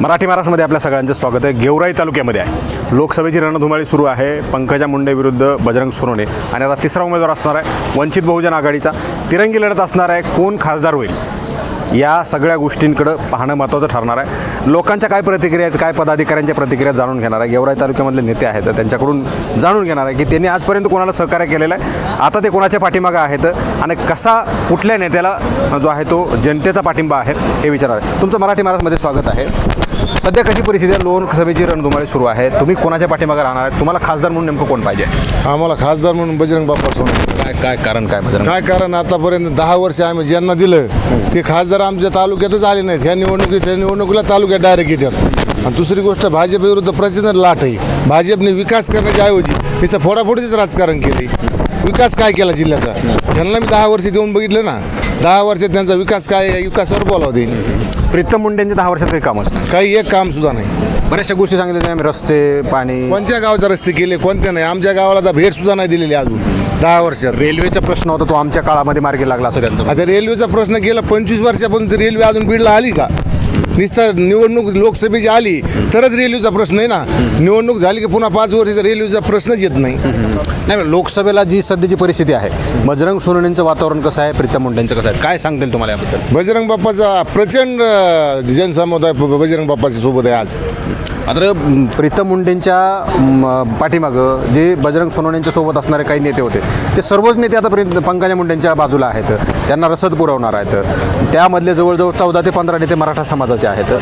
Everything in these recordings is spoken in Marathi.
मराठी महाराष्ट्रामध्ये आपल्या सगळ्यांचं स्वागत आहे. गेवराई तालुक्यामध्ये आहे. लोकसभेची रणधुमाळी सुरू आहे. पंकजा मुंडे विरुद्ध बजरंग सोनवणे. आणि आता तिसरा उमेदवार असणार आहे. वंचित बहुजन आघाडीचा तिरंगी लढत असणार आहे. कोण खासदार होईल? या सगळ्या गोष्टींकडं पाहणं महत्त्वाचं ठरणार आहे. लोकांच्या काय प्रतिक्रिया आहेत काय पदाधिकाऱ्यांच्या प्रतिक्रिया जाणून घेणार आहे. गेवराई तालुक्यामधले नेते आहेत तर त्यांच्याकडून जाणून घेणार आहे की त्यांनी आजपर्यंत कोणाला सहकार्य केलेलं आहे. आता ते कोणाच्या पाठीमागं आहेत आणि कसा कुठल्या नेत्याला जो आहे तो जनतेचा पाठिंबा आहे हे विचारणार आहे. तुमचं मराठी महाराजमध्ये स्वागत आहे. सध्या कशी परिस्थिती आहे? लोकसभेची रणधुमाळी सुरू आहे. तुम्ही कोणाच्या पाठीमागं राहणार आहे तुम्हाला खासदार म्हणून नेमकं कोण पाहिजे? आम्हाला खासदार म्हणून बजरंग बाप्पा सोनवणे काय काय कारण काय बजरंग? काय कारण? आतापर्यंत दहा वर्ष आम्ही ज्यांना दिलं ते खासदार आमच्या तालुक्यातच आले नाहीत. ह्या निवडणुकीत त्या निवडणुकीला तालुक्यात डायरेक्ट येतात. आणि दुसरी गोष्ट भाजप विरुद्ध प्रचंड लाट आहे. भाजपने विकास करण्याच्या ऐवजी तिथं फोडाफोडीच राजकारण केले विकास काय केला जिल्ह्याचा? त्यांना मी दहा वर्ष देऊन बघितलं ना. दहा वर्षात त्यांचा विकास काय विकासावर बोलावं देईन. प्रीतम मुंडेंचे दहा वर्षात काही कामच नाही काही एक काम सुद्धा नाही. बऱ्याचशा गोष्टी सांगितल्या आम्ही रस्ते पाणी. कोणत्या गावचे रस्ते केले कोणत्या नाही? आमच्या गावाला तर भेट सुद्धा नाही दिलेली अजून दहा वर्षात. रेल्वेचा प्रश्न होता तो आमच्या काळामध्ये मार्गी लागला असं त्यांचं. आता रेल्वेचा प्रश्न गेला पंचवीस वर्षापासून ती रेल्वे अजून बीडला आली का? नुसतं निवडणूक लोकसभेची आली तरच रेल्वेचा प्रश्न आहे ना. निवडणूक झाली की पुन्हा पाच वर्षाचा रेल्वेचा प्रश्नच येत नाही. नाही लोकसभेला जी सध्याची परिस्थिती आहे बजरंग सोनवणेंचं वातावरण कसं आहे प्रीतम मुंडेंचं कसं आहे काय सांगतील तुम्हाला याबद्दल? बजरंग बाप्पाचा प्रचंड जनसमुदाय बजरंग बाप्पाच्या सोबत आहे आज. अत्र प्रीतम मुंडेंच्या पाठीमागं जे बजरंग सोनवण्यांच्या सोबत असणारे काही नेते होते ते सर्वच नेते आता प्री पंकजा मुंडेंच्या बाजूला आहेत. त्यांना रसद पुरवणार आहेत. त्यामधले जवळजवळ चौदा ते पंधरा नेते मराठा समाजाचे आहेत.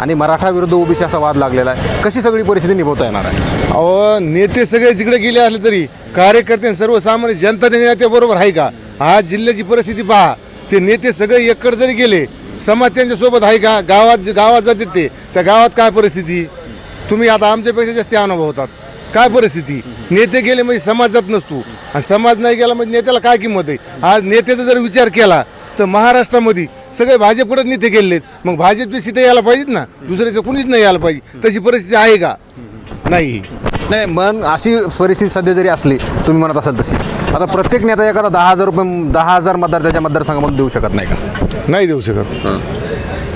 आणि मराठा विरुद्ध ओबीसी असा वाद लागलेला आहे. कशी सगळी परिस्थिती निभवता येणार आहे? अहो नेते सगळे तिकडे गेले असले तरी कार्यकर्ते सर्वसामान्य जनता त्या नेत्याबरोबर आहे का? हा जिल्ह्याची परिस्थिती पहा. ते नेते सगळे एकड जरी गेले समाज त्यांच्यासोबत आहे का? गावात गावात जातात ते. त्या गावात काय परिस्थिती? तुम्ही आता आमच्यापेक्षा जास्त अनुभव होतात. काय परिस्थिती? नेते गेले म्हणजे समाजात नसतो. आणि समाज नाही गेला म्हणजे नेत्याला काय किंमत आहे? आज नेत्याचा जर विचार केला तर महाराष्ट्रामध्ये सगळे भाजपकडे नेते गेलेत. मग भाजपची सीटं यायला पाहिजेत ना? दुसऱ्याचं कुणीच नाही यायला पाहिजे. तशी परिस्थिती आहे का? नाही. नाही मग अशी परिस्थिती सध्या जरी असली तुम्ही म्हणत असाल तशी. आता प्रत्येक नेता एखादा दहा हजार रुपये दहा हजार मतदार त्याच्या मतदारसंघामधून देऊ शकत नाही का? नाही देऊ शकत.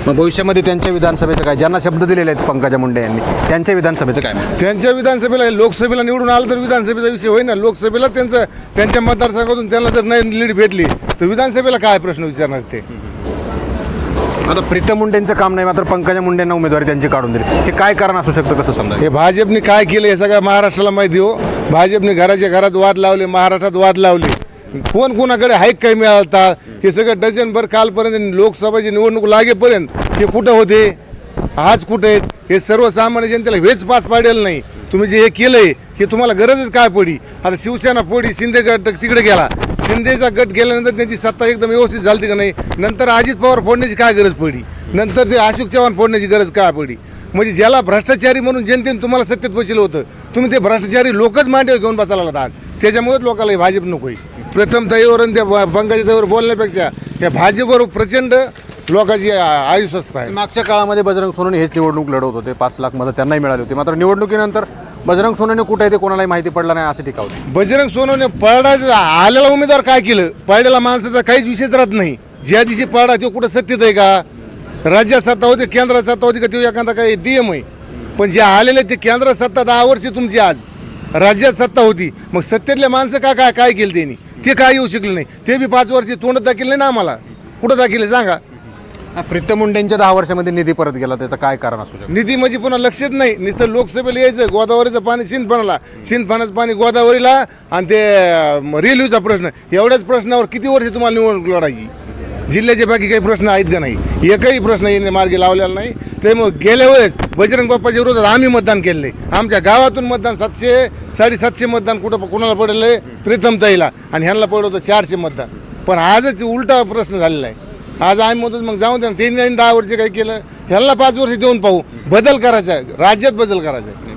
मग भविष्यामध्ये त्यांच्या विधानसभेचं काय? ज्यांना शब्द दिलेले आहेत पंकजा मुंडे यांनी त्यांच्या विधानसभेचं काय? त्यांच्या विधानसभेला लोकसभेला निवडून आलं तर विधानसभेचा विषय होईल ना लोकसभेला त्यांचं त्यांच्या मतदारसंघातून त्यांना जर नाही लीड भेटली तर विधानसभेला काय प्रश्न विचारणार ते? आता प्रीतम मुंडेंचं काम नाही मात्र पंकजा मुंडेंना उमेदवारी त्यांची काढून दिली. हे काय कारण असू शकतं कसं समजा हे भाजपने काय केलं हे सगळ्या महाराष्ट्राला माहिती हो. भाजपने घराच्या घरात वाद लावले महाराष्ट्रात वाद लावले. कोण कोणाकडे हाईक काय मिळालता? हे सगळं डझनभर कालपर्यंत लोकसभेची निवडणूक लागेपर्यंत हे कुठं होते? आज कुठे आहेत? हे सर्वसामान्य जनतेला वेच पास पाडेल नाही. तुम्ही जे हे केलंय हे तुम्हाला गरजच काय पडी? आता शिवसेना पोडी शिंदे गट तिकडे गेला. शिंदेचा गट गेल्यानंतर त्यांची सत्ता एकदम व्यवस्थित झाली का नाही? नंतर अजित पवार फोडण्याची काय गरज पडली नंतर ते अशोक चव्हाण फोडण्याची गरज काय पडली म्हणजे ज्याला भ्रष्टाचारी म्हणून जनतेने तुम्हाला सत्तेत बसलं होतं तुम्ही ते भ्रष्टाचारी लोकच मांडीवर घेऊन बसायला लागला आज. त्याच्यामुळेच लोकांना भाजप नको आहे. प्रथम त्यावर आणि त्या पंकजाताईवर बोलण्यापेक्षा त्या भाजपवर प्रचंड लोकांची आयुष्यस्त आहे मागच्या काळामध्ये बजरंग सोनवणे हेच निवडणूक लढवत होते. पाच लाख मतं त्यांनाही मिळाली होती. मात्र निवडणुकीनंतर बजरंग सोनवणे कुठे आहे ते कोणालाही माहिती पडलं नाही असं टीका होती. बजरंग सोनवणे पळडा आलेला उमेदवार काय केलं? पळलेला माणसाचा काहीच विषयच राहत नाही. ज्या दिवशी पळडा तो कुठं सत्तेत आहे का? राज्यात सत्ता होती केंद्रात सत्ता होती का? तो एखादा काही डी एम आहे. पण जे आलेले ते केंद्रात सत्ता दहा वर्ष तुमची आज. राज्यात सत्ता होती. मग सत्तेतले माणसं का काय काय केलं त्यांनी? ते काय येऊ शकले नाही. ते बी पाच वर्ष तोंड दाखल नाही ना आम्हाला. कुठं दाखल सांगा. प्रीतम मुंडेंच्या दहा वर्षामध्ये निधी परत गेला त्याचं काय कारण असू शकतं? निधी म्हणजे पुन्हा लक्षच नाही. नुसतं लोकसभेला यायचं गोदावरीचं पाणी सिंधफानाला सिंधफानाचं पाणी गोदावरीला आणि ते अं, रेल्वेचा प्रश्न. एवढ्याच प्रश्नावर किती वर्ष तुम्हाला निवडणूक लढायची? जिल्ह्याचे बाकी काही प्रश्न आहेत का नाही? एकही प्रश्न यांनी मार्गी लावलेला नाही. त्यामुळे गेल्या वेळेस बजरंग बाप्पाच्या विरोधात आम्ही मतदान केले आमच्या गावातून मतदान सातशे साडेसातशे मतदान कुठं कुणाला पडलं? आहे प्रीतम ताईला. आणि ह्यांना पडलं होतं चारशे मतदान. पण आजच उलटा प्रश्न झालेला आहे. आज आम्ही म्हणतो मग जाऊन द्या त्यांनी दहा वर्ष काही केलं. ह्याला पाच वर्ष देऊन पाहू. बदल करायचा आहे. राज्यात बदल करायचा आहे.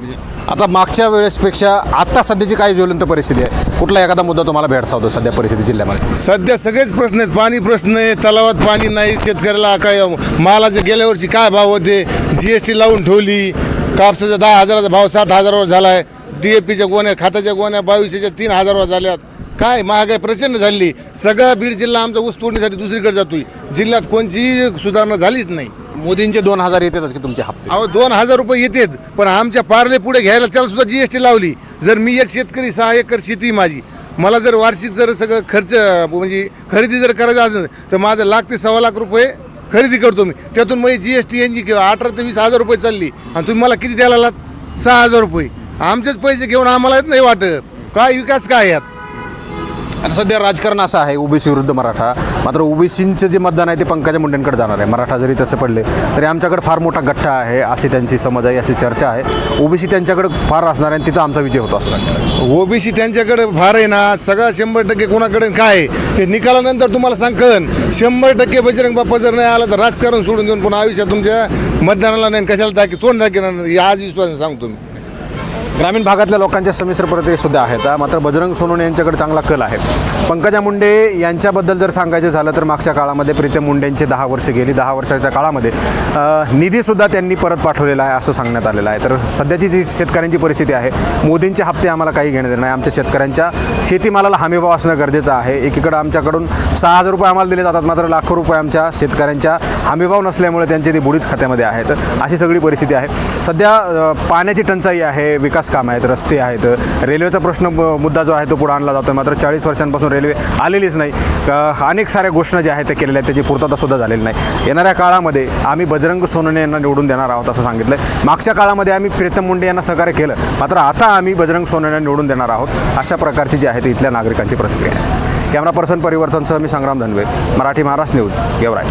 आता मागच्या वेळेसपेक्षा आता सध्याची काय ज्वलंत परिस्थिती आहे. कुठला एखादा मुद्दा तुम्हाला भेडसावतो सध्या परिस्थिती जिल्ह्यामध्ये? सध्या सगळेच प्रश्न आहेत. पाणी प्रश्न आहे तलावात पाणी नाही शेतकऱ्याला काय मालाचे गेल्या वर्षी काय भाव होते? जी एस टी लावून ठेवली. कापसाचा दहा हजाराचा भाव सात हजारावर झाला आहे डी ए पीच्या गोण्या खात्याच्या गोण्या बावीसच्या तीन हजारावर झाल्यात. काय? महागाई प्रचंड झाली. सगळा बीड जिल्हा आमचा ऊस तोडणीसाठी दुसरीकडे जातोय. जिल्ह्यात कोणतीही सुधारणा झालीच नाही. मोदींचे दोन हजार येतातच की तुमचे हप्ते. अहो दोन हजार रुपये येतेच पण आमच्या पारले पुढे घ्यायला त्याला सुद्धा जी एस टी लावली. जर मी एक शेतकरी सहा एकर शेती माझी. मला जर वार्षिक जर सगळं खर्च म्हणजे खरेदी जर करायचं असेल तर माझं लाख ते सव्वा लाख रुपये खरेदी करतो मी. त्यातून मग G S T N G किंवा अठरा ते वीस हजार रुपये चालली. आणि तुम्ही मला किती द्यायला लागलात? सहा हजार रुपये. आमचेच पैसे घेऊन आम्हाला येत नाही वाटत. काय विकास काय यात? आता सध्या राजकारण असं आहे ओबीसी विरुद्ध मराठा. मात्र ओबीसींचं जे मतदान आहे ते पंकजा मुंडेंकडे जाणार आहे. मराठा जरी तसे पडले तरी आमच्याकडे फार मोठा गठ्ठा आहे अशी त्यांची समज आहे अशी चर्चा आहे. ओबीसी त्यांच्याकडे फार असणार आहे आणि तिथं आमचा विजय होतो असणार ओबीसी त्यांच्याकडे फार आहे ना सगळा शंभर टक्के कोणाकडे काय हे निकालानंतर तुम्हाला सांगन. शंभर टक्के बजरंग बाप्पा जर नाही आला तर राजकारण सोडून देऊन पुन्हा आयुष्यात तुमच्या मतदानाला नाही आणि कशाला दाखी तोंड नाही. आज विश्वास सांगतो मी. ग्रामीण भागातल्या लोकांच्या संमिश्र प्रतिक्रिया सुद्धा आहेत. मात्र बजरंग सोनवणे यांच्याकडे चांगला कल आहे. पंकजा मुंडे यांच्याबद्दल जर सांगायचं झालं तर मागच्या काळामध्ये प्रीतम मुंडेंची दहा वर्ष गेली. दहा वर्षाच्या काळामध्ये निधीसुद्धा त्यांनी परत पाठवलेला आहे असं सांगण्यात आलेलं आहे. तर सध्याची जी शेतकऱ्यांची परिस्थिती आहे मोदींचे हप्ते आम्हाला काही घेणं नाही. आमच्या शेतकऱ्यांच्या शेतीमालाला हमीभाव असणं गरजेचं आहे. एकीकडं आमच्याकडून सहा हजार रुपये आम्हाला दिले जातात मात्र लाखो रुपये आमच्या शेतकऱ्यांच्या हमीभाव नसल्यामुळे त्यांचे ते बुडीत खात्यामध्ये आहेत अशी सगळी परिस्थिती आहे. सध्या पाण्याची टंचाई आहे विकास कामं आहेत रस्ते आहेत. रेल्वेचा प्रश्न मुद्दा जो आहे तो पुढे आणला जातो मात्र चाळीस वर्षांपासून रेल्वे आलेलीच नाही. अनेक साऱ्या घोषणा ज्या आहेत त्या केलेल्या आहेत त्याची पूर्तता सुद्धा झालेली नाही. येणाऱ्या काळामध्ये आम्ही बजरंग सोनवणे यांना निवडून देणार आहोत असं सांगितलं मागच्या काळामध्ये आम्ही प्रीतम मुंडे यांना सहकार्य केलं. मात्र आता आम्ही बजरंग सोनवणे निवडून देणार आहोत अशा प्रकारची जी आहे ती इथल्या नागरिकांची प्रतिक्रिया. आहे कॅमेरा पर्सन परिवर्तनसह मी संग्राम धनवे मराठी महाराष्ट्र न्यूज गेवराय